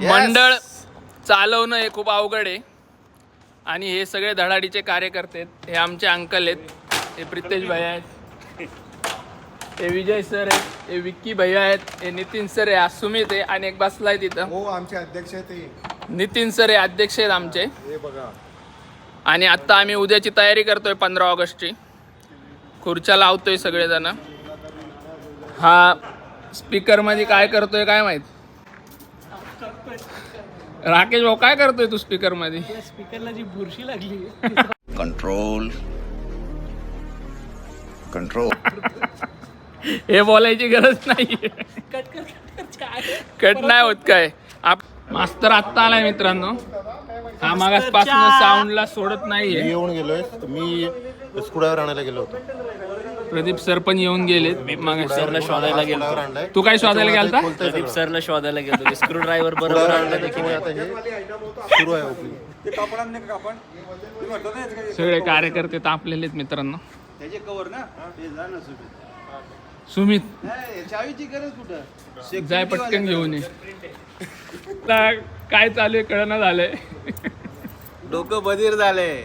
मंडळ चालवणं हे खूप अवघड आहे. आणि हे सगळे धडाडीचे कार्यकर्ते आहेत. हे आमचे अंकल आहेत. हे प्रितेश भैया आहेत. हे विजय सर आहेत. हे विक्की भैया आहेत. हे नितीन सर आहे. हा सुमित आहे. आणि एक बसलाय तिथं. हो आमचे अध्यक्ष आहे ते. नितीन सर हे अध्यक्ष आहेत आमचे. हे बघा. आणि आत्ता आम्ही उद्याची तयारी करतोय पंधरा ऑगस्टची. खुर्च्या लावतोय सगळेजण. हा स्पीकरमध्ये काय करतोय काय माहीत? राकेश भाऊ काय करतोय तू स्पीकरमध्ये स्पीकरला जी बुरशी लागली. Control. Control. हे बोलायची गरज नाही कट नाही होत काय. आप मास्तर आत्ता आलाय मित्रांनो. हा मागासपासून साऊंडला सोडत मी नाहीये येऊन गेलोय. मी स्कुडावर आणायला गेलो होतो. प्रदीप सर पण येऊन गेलेत. मग सरला शोधायला गेलो तू काय शोधायला गेलता? प्रदीप सरला शोधायला गेलो स्क्रू ड्रायव्हर बरोबर आणलं हे सुरू आहे सगळे कार्यकर्ते तापलेले आहेत मित्रांनो. सुमित. जाय पटकन घेऊन ये. काय चालू आहे कळना झालंय. डोकं बधीर झालंय.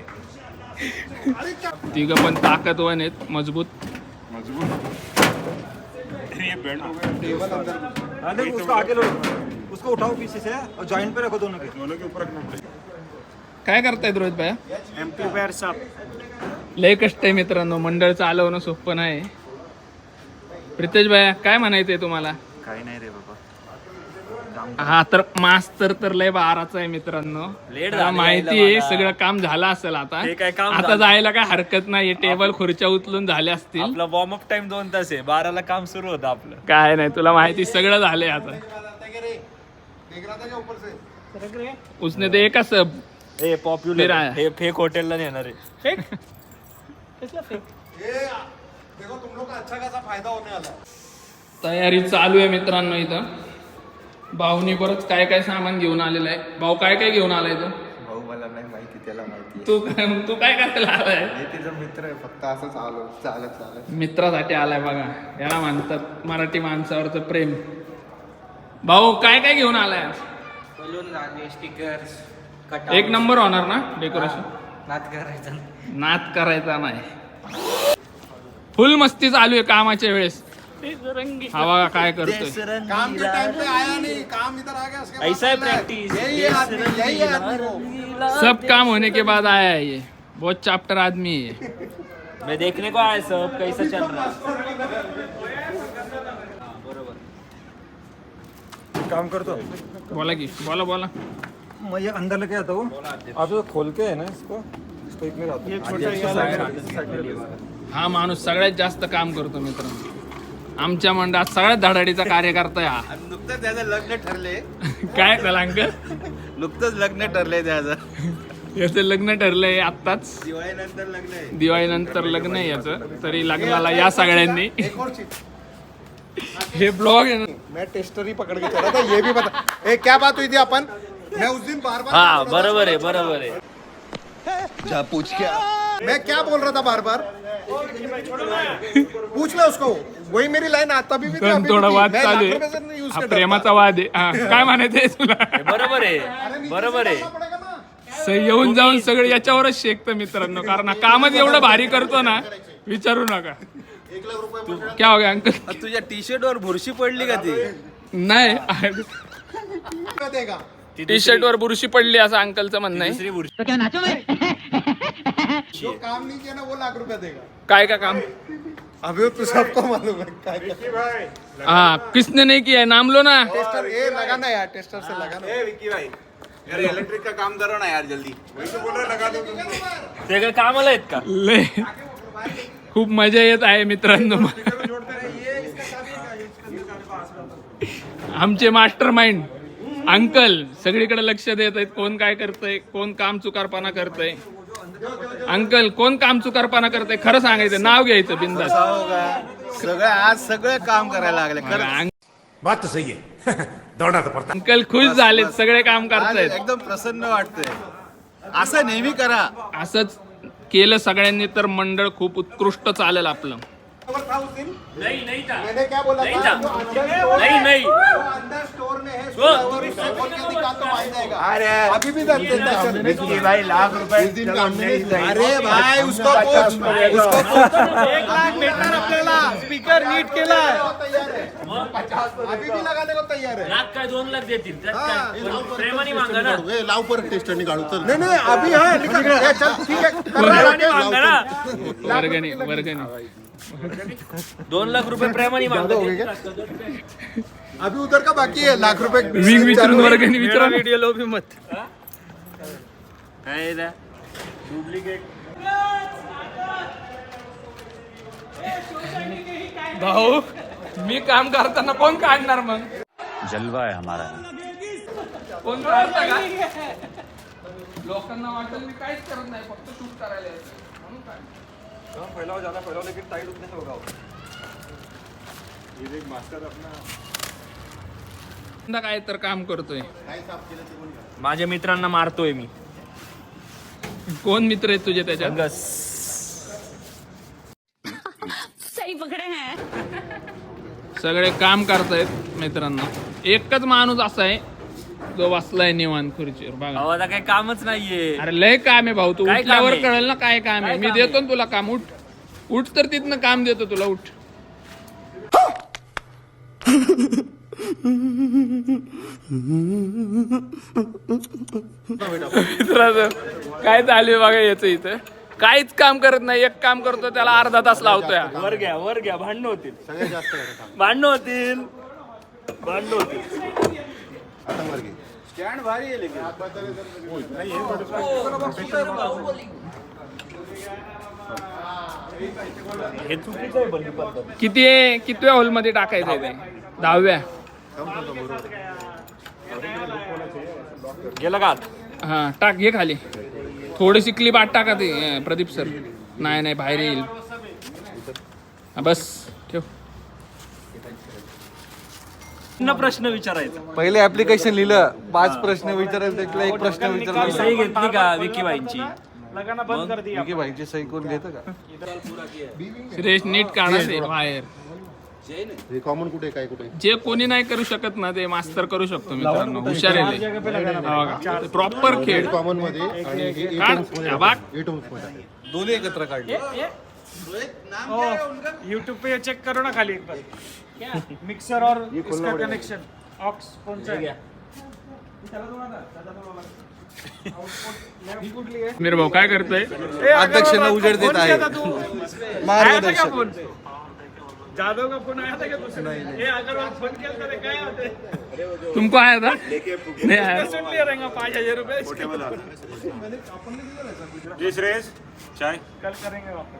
तिघ पण ताकदवान आहेत मजबूत. हाँ देख उसको आगे लो। उसको उठाओ पीछे से और जॉइंट पे रखो दोनों के। दोनों के ऊपर काय करतायत रोहित भाया? एम्पलीफायर साफ लय कष्ट आहे मित्रांनो मंडळ चालवणं सोपं नाही. प्रितेश भाया काय म्हणायचंय तुम्हाला? काही नाही रे बाबा. हा तर मास्तर तर लय बाराचा आहे मित्रांनो. लेट झालं माहिती आहे. सगळं काम झालं असेल आता. हे काय काम आता झालं? जायला काय हरकत नाही टेबल खुर्च्या उचलून झाल्या असतील. आपला वॉर्म अप टाइम दोन तास आहे. बाराला काम सुरू होतं आपलं. काय नाही तुला माहिती सगळं झालंय आता. उसने ते एका सब? हे पॉप्युलर फिर. हे फेक हॉटेलला नेणार आहे. तयारी चालू आहे मित्रांनो इथं. भाऊनी बरंच काय काय सामान घेऊन आलेलं आहे? भाऊ काय काय घेऊन आलाय तू? भाऊ मला नाही माहिती त्याला माहिती तू काय मग तू काय करायला आलाय? हे तिचा मित्र आहे फक्त असंच आलो चालत चालत. मित्रासाठी आलाय बघा. याला म्हणतात मराठी माणसावरचं प्रेम. भाऊ काय काय घेऊन आलाय बलून लागले स्टिकर्स एक नंबर होणार ना डेकोरेशन नात करायचा. नाच करायचा नाही. फुल मस्ती चालू आहे कामाच्या वेळेस. हा बघा काय करतोय? काम के टाइम पे आया नहीं काम इधर आ गया उसके बाद ऐसा है प्रैक्टिस यही है आदमी यही है। आदमी को सब काम होने के बाद आया है ये। बहुत चैप्टर आदमी है ये। मैं देखने को आया सब कैसा चल रहा है? काम करतो बोला की बोला बोला। मैं ये अंदर लेके आता हूँ। आप तो खोल के है ना इसको इसको एक में आता हा माणूस सगळ्यात जास्त काम करतो मित्रांनो. आमच्या मंडळात सगळ्यात धडाडीचा कार्यकर्ता हा. नुकतंच त्याचं लग्न ठरले. काय कलांक नुकतंच लग्न ठरलंय त्याचं. याचं लग्न ठरलंय आत्ताच. दिवाळीनंतर लग्न आहे. दिवाळीनंतर लग्न आहे याचं. तरी लग्नाला या सगळ्यांनी. एक और चीज हे ब्लॉग आहे ना. मैं टेस्टर ही पकड़ के चला था ये भी बता ए क्या बात हुई थी अपन मैं उस दिन बार बार हा बरोबर आहे बरोबर आहे. जा पूछ क्या. मैं क्या बोल रहा था बार बार? पूछ ले उसको। वही मेरी लाइन आता भी थोडा। वाद चालू आहे. हा। प्रेमाचा वाद आहे. हा काय म्हणायचंय तुला? हे बरोबर आहे बरोबर आहे. स- येऊन जाऊन सगळं याच्यावरच शेकतं मित्रांनो कारण हा कामच एवढं भारी करतो ना विचारू नका. क्या हो गया अंकल? तुझ्या टी शर्ट वर बुरशी पडली का ती? नाही. टी शर्ट वर बुरशी पडली असं अंकलचं म्हणणं आहे. दुसरी बुरशी. जो काम नहीं किया ना वो लाख रुपया देगा। काय का काम? अभी तो सबको मालूम है क्या क्या। हाँ किसने नहीं किया है? नाम लो ना। टेस्टर ये लगाना यार टेस्टर से लगाना। विक्की भाई यार इलेक्ट्रिक का काम करो ना यार जल्दी। ते काय कामाला आहेत का ले। खूप मजा येत आहे मित्रांनो. आमचे मास्टर माइंड अंकल सगळीकडे लक्ष देत आहेत. कोण काय करतंय? कोण काम चुकारपणा करतंय? अंकल कोण काम चुकारपणा करतंय? खरं सांगायचं नाव घ्यायचं बिंदास. हो सगळं आज सगळे काम करायला लागले खरं बात तो सही है दौड़ना तो पड़ता अंकल खुश झालेत सगळे काम करतायत. एकदम प्रसन्न वाटतंय. असं नेहमी करा. असंच केलं सगळ्यांनी तर मंडळ खूप उत्कृष्ट चालेल आपलं. नहीं नहीं था मैंने क्या बोला नहीं था? नहीं नहीं. अंदर स्टोर में है अरे अभी भी दर्द देता है। भाई लाख रुपए दिन का हमने नहीं दिया। अरे भाई उसको पूछ उसको एक लाख आपल्याला स्पीकर नीट केलाय. तैयार है अभी भी लगाने को तैयार है. लाख काय दोन लाख देतील त्यात काय? पण प्रेमाने मागा ना. लाव पर टेस्ट आणि काढू चल. नाही नाही अभी हाँ निकल ए, चल ठीक है कर रहा है, प्रेमाने मागा ना. वर्गणी वर्गणी. दोन लाख रुपये प्रेमाने मागा अभी उधर का बाकी है? लाख रुपए विंग विचारून वर्गणी विचारून. व्हिडिओ लो भी मत. काय रे डुप्लिकेट. भाऊ मी काम करताना कोण काढणार मग? जलवा है हमारा. कोण काढतं का? लोकांना वाटेल मी काहीच करत नाही फक्त शूट करायला येतं. म्हणून काढतो. फैलाव ज्यादा फैलाव लेकिन टाइट उतने से होगा यंदा काय तर काम करतोय. माझ्या मित्रांना मारतोय मी. कोण मित्र आहेत तुझे त्याच्यात संगस सही पकड़े हैं सगळे काम करतायत मित्रांना. एकच माणूस असा आहे जो बसलाय निवांत खुर्चीवर. बघा. आता काही कामच नाहीये. अरे लय काम आहे भाऊ. तू काय काम उठल्यावर आहे? कळेल ना काय काम आहे. काय मी काम देतो ना तुला काम. उठ. उठ तर तिथनं काम देतो तुला. उठ. मित्रांनो, काय चालू बघा याचं इथं? काहीच काम करत नाही एक काम करतो त्याला अर्धा तास लावतोय. हा. वर घ्या वर घ्या भांडणं होतील. भांडणं होतील. भांडणं होतील. स्टँड भारी आहे लेकिन. हे चुकीचं आहे. पण ही पद्धत. किती आहे? कितव्या मध्ये टाकायचं आहे ते? दहाव्या? गेलं का आत? हा टाक घे खाली. थोडीशी क्लिप आत टाका ते. प्रदीप सर. नाही नाही बाहेर येईल. हा, बस. ठेव. प्रश्न विचारायचा. पहिले ऍप्लिकेशन लिहिलं. पाच प्रश्न विचारायला त्यातला एक प्रश्न विचारला. सही घेतली का विकी बाईंची विकी भाईची सही कोण घेतं का? सुरेश नीट काढा बाहेर. हे कॉमन कुठे काय कुठे? जे कोणी नाही करू शकत ना ते मास्तर करू शकतो मित्रांनो. हुशार आहे प्रॉपर खेळ. कॉमनमध्ये आणि हे eight काढ. ohms मध्ये हा, बाग. eight ohms मध्ये आहे. दोन्ही एकत्र काढले यूट्यूब पे ये चेक करो ना खाली एक बार मिक्सर और इसका कनेक्शन ऑक्स कौन सा है मीर भाऊ काय करतोय? अध्यक्षांना उजेड देत आहे. मार्गदर्शक. जादव का फोन आया था क्या दूसरे ये अगर फोन किया तो क्या होते? तुमको आया था नहीं आया सुन लिया रहेगा पाँच हजार रुपए इसके जी सुरेश चाय? कल करेंगे वापस.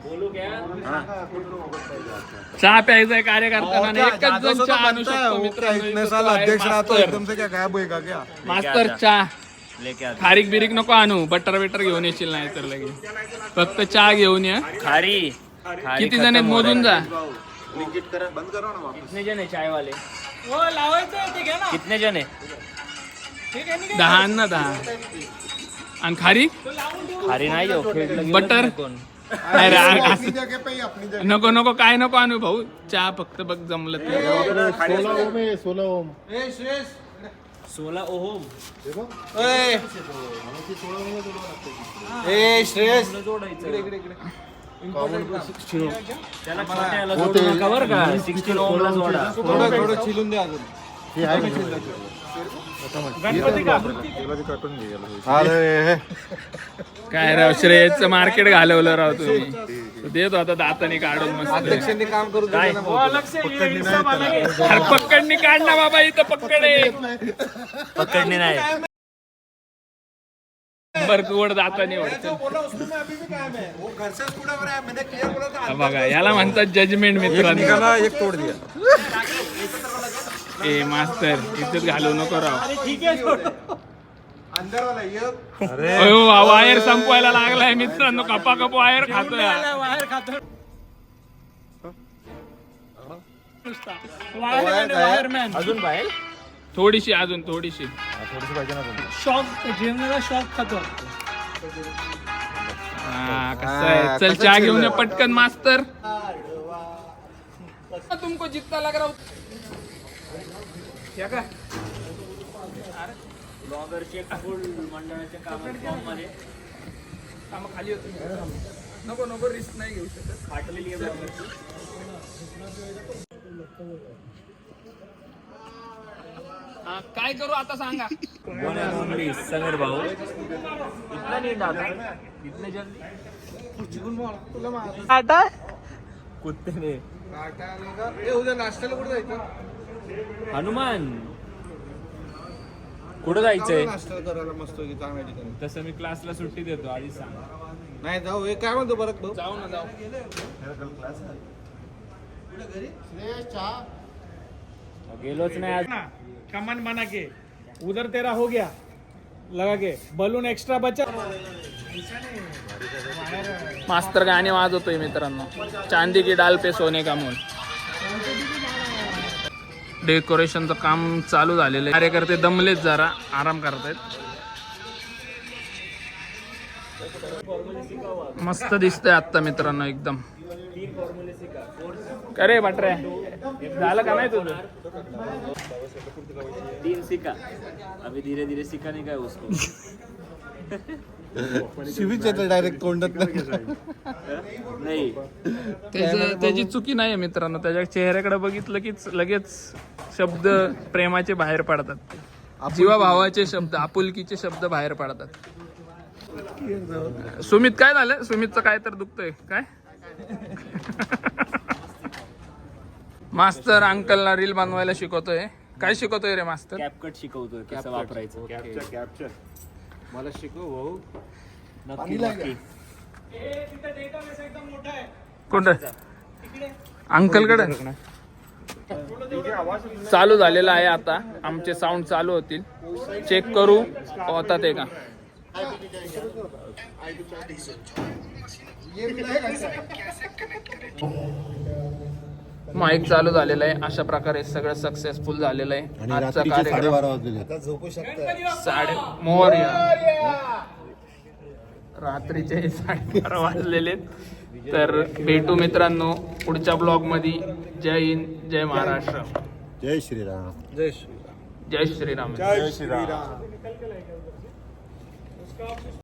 चहा प्यायचा आहे कार्यकर्त्यांना एकच जण चहा आणू शकतो आहे अध्यक्ष रहा तो मास्तर. एकदम से क्या गायब होएगा क्या? मास्तर चहा. लेके आत खारीक बिरीक नको आणू. बटर बिटर घेऊन येशील नाही तर लगे फक्त चहा घेऊन ये. खारी. खारी किती जण आहेत? मोजून जा. कितने जण आहे चाय वाले वो लावायचं आहे ते घ्या ना. कितने जण आहे? ठीक आहे ना दहा आण ना दहा. आणि खारी? खारी नाही हो खेळलं गेलं बटर? नाही कोण. अरे, आ- अपनी असं- जगह पे ही अपनी जगह नको नको काय नको आणू भाऊ? चहा फक्त बघ जमलं ते. सोलह ओम है सोलह ओम. सोळा ओहोम. ए. ए श्रेयस. त्याला छोट्याला जोडू नका बरं का. सिक्स्टीन ओमला जोडा. थोडं थोडं चिलून द्या अजून. हे आहे ना शिल्लक. गणपती का? अरे काय राव श्रेयसचं मार्केट घालवलं राव तुम्ही? तो देत होता दाताने काढून मस्त. काम करू ना ये हिसाब है अरे पक्कडनी काढ ना बाबा इथं पक्कड आहे. पकडणे नाही. बर तू वड दाताने वड चल. बोला उसमें मैं अभी भी कायम है वो घर से स्कूटर हो रहा है मैंने क्लियर बोला था हा बघा याला म्हणतात जजमेंट मित्रांनो. एक तोड दिया. ए मास्तर इज्जत घालू नको राव. अंदर वाला ये. अयो वायर संपवायला लागलाय मित्रांनो. कपा कप वायर खातोय. हा. वायर खातो अजून बाहेर? थोडीशी अजून थोडीशी. शॉक शॉक खातो. हा कसं आहे? चल चहा घेऊन ये पटकन मास्तर. तुमको जितना लग रहा क्या काय ब्लॉगरचे फुल मंडळाच्या कामात फॉर्ममध्ये. कामं खाली होती नको नको रिस्क नाही घेऊ शकत. फाटलेली आहे ब्लॉगरची. हा, काय करू आता सांगा. वन अँड ओनली समीर भाऊ. इतना नीट आता इतने जल्दी. टाटा कुत्ते ने. उद्या नाश्त्याला कुठे जायचं? हनुमान. कुठं जायचंय? नाश्ता करायला मस्त चांगल्या ठिकाणी. तसं मी क्लासला सुट्टी देतो आधीच सांग. नाही जाऊ. हे काय म्हणतो परत भाऊ? जाऊ ना जाऊ. गेलोच नाही आज. कमन बना के उधर तेरा हो गया लगा के बलून एक्स्ट्रा बचा। मास्तर गाणे वाजवतोय मित्रांनो. चांदी की डाल पे सोने का मोल. डेकोरेशनचं काम चालू झालेलं आहे. कार्यकर्ते दमलेत जरा आराम करतायत. मस्त दिसतंय आत्ता मित्रांनो एकदम. अरे रे झालं का नाही तुझं? तीन सिक्का अभी धीरे धीरे सिक्का नहीं गया उसको? शिवीच येतं डायरेक्ट तोंडात नहीं. त्याचं त्याची चुकी नाही मित्रांनो. त्याच्या चेहऱ्याकडे बघितलं कीच लगेच शब्द प्रेमाचे बाहेर पडतात. जीवा भावाचे शब्द आपुलकीचे शब्द बाहेर पडतात. सुमित काय झालं? सुमितचं काय तर दुखतंय. काय? मास्तर अंकलला रील बनवायला शिकवतोय. काय शिकवतोय रे मास्तर? कॅपकट शिकवतोय कसं वापरायचं. कॅप्चर मला शिकव भाऊ. नक्की नक्की. कोणतं? अंकलकडे? चालू झालेलं आहे आता. आमचे साऊंड चालू होतील. चेक करू. होतात ते का? माईक चालू झालेलं आहे. अशा प्रकारे सगळं सक्सेसफुल झालेलं आहे. आजचा कार्यक्रम. वाजलेले झोपू शकता. साडे मोर्या. रात्रीचे साडेबारा वाजलेले आहेत. तर भेटू मित्रांनो पुढच्या ब्लॉगमध्ये जय हिंद जय महाराष्ट्र. जय श्रीराम. जय श्री जय श्रीराम. जय श्रीराम.